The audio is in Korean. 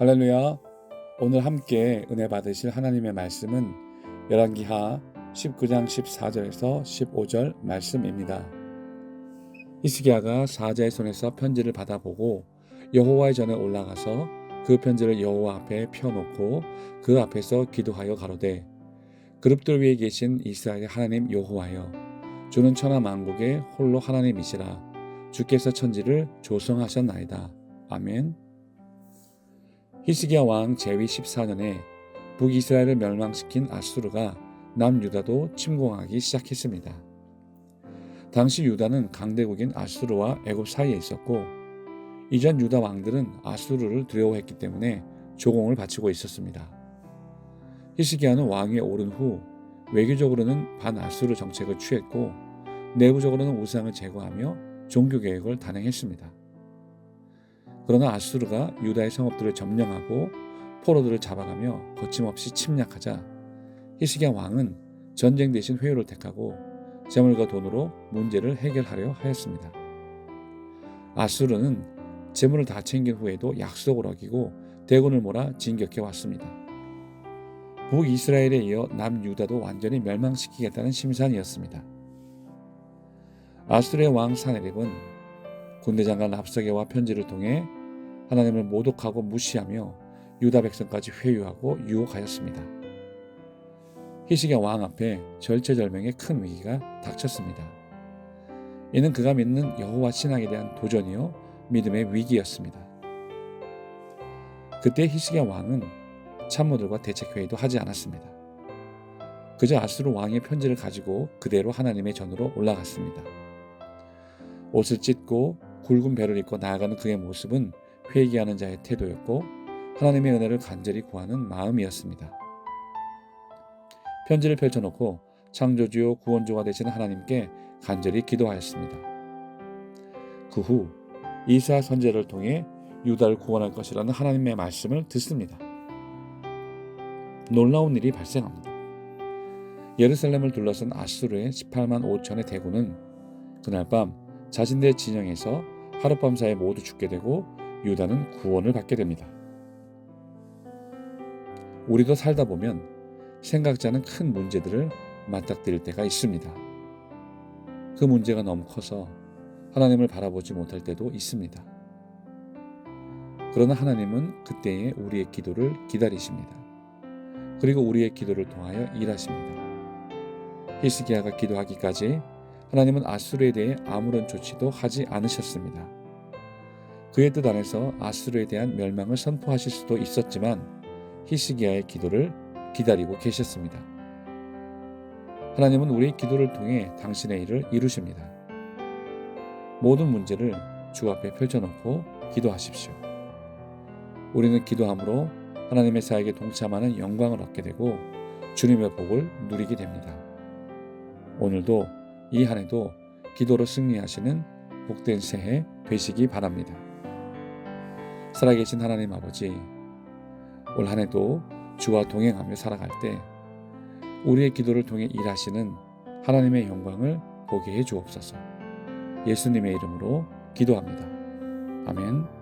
할렐루야. 오늘 함께 은혜 받으실 하나님의 말씀은 열왕기하 19장 14절에서 15절 말씀입니다. 히스기야가 사자의 손에서 편지를 받아보고 여호와의 전에 올라가서 그 편지를 여호와 앞에 펴놓고 그 앞에서 기도하여 가로되 그룹들 위에 계신 이스라엘의 하나님 여호와여 주는 천하 만국의 홀로 하나님이시라 주께서 천지를 조성하셨나이다. 아멘. 히스기야 왕 제위 14년에 북이스라엘을 멸망시킨 아수르가 남유다도 침공하기 시작했습니다. 당시 유다는 강대국인 아수르와 애굽 사이에 있었고 이전 유다 왕들은 아수르를 두려워했기 때문에 조공을 바치고 있었습니다. 히스기야는 왕위에 오른 후 외교적으로는 반아수르 정책을 취했고 내부적으로는 우상을 제거하며 종교 개혁을 단행했습니다. 그러나 아수르가 유다의 성읍들을 점령하고 포로들을 잡아가며 거침없이 침략하자 히스기야 왕은 전쟁 대신 회유를 택하고 재물과 돈으로 문제를 해결하려 하였습니다. 아수르는 재물을 다 챙긴 후에도 약속을 어기고 대군을 몰아 진격해 왔습니다. 북이스라엘에 이어 남유다도 완전히 멸망시키겠다는 심산이었습니다. 아수르의 왕 사네립은 군대 장관 랍사게와 편지를 통해 하나님을 모독하고 무시하며 유다 백성까지 회유하고 유혹하였습니다. 히스기야 왕 앞에 절체절명의 큰 위기가 닥쳤습니다. 이는 그가 믿는 여호와 신앙에 대한 도전이요 믿음의 위기였습니다. 그때 히스기야 왕은 참모들과 대책 회의도 하지 않았습니다. 그저 아수르 왕의 편지를 가지고 그대로 하나님의 전으로 올라갔습니다. 옷을 찢고 굵은 배를 입고 나아가는 그의 모습은 회개하는 자의 태도였고 하나님의 은혜를 간절히 구하는 마음이었습니다. 편지를 펼쳐놓고 창조주요 구원주가 되시는 하나님께 간절히 기도하였습니다. 그 후 이사 선제를 통해 유다를 구원할 것이라는 하나님의 말씀을 듣습니다. 놀라운 일이 발생합니다. 예루살렘을 둘러싼 아수르의 18만 5천의 대군은 그날 밤 자신들의 진영에서 하룻밤 사이에 모두 죽게 되고 유다는 구원을 받게 됩니다. 우리도 살다 보면 생각지 않은 큰 문제들을 맞닥뜨릴 때가 있습니다. 그 문제가 너무 커서 하나님을 바라보지 못할 때도 있습니다. 그러나 하나님은 그때에 우리의 기도를 기다리십니다. 그리고 우리의 기도를 통하여 일하십니다. 히스기야가 기도하기까지 하나님은 아수르에 대해 아무런 조치도 하지 않으셨습니다. 그의 뜻 안에서 아수르에 대한 멸망을 선포하실 수도 있었지만 히스기야의 기도를 기다리고 계셨습니다. 하나님은 우리의 기도를 통해 당신의 일을 이루십니다. 모든 문제를 주 앞에 펼쳐놓고 기도하십시오. 우리는 기도함으로 하나님의 사역에 동참하는 영광을 얻게 되고 주님의 복을 누리게 됩니다. 오늘도 이 한 해도 기도로 승리하시는 복된 새해 되시기 바랍니다. 살아계신 하나님 아버지, 올 한 해도 주와 동행하며 살아갈 때 우리의 기도를 통해 일하시는 하나님의 영광을 보게 해 주옵소서. 예수님의 이름으로 기도합니다. 아멘.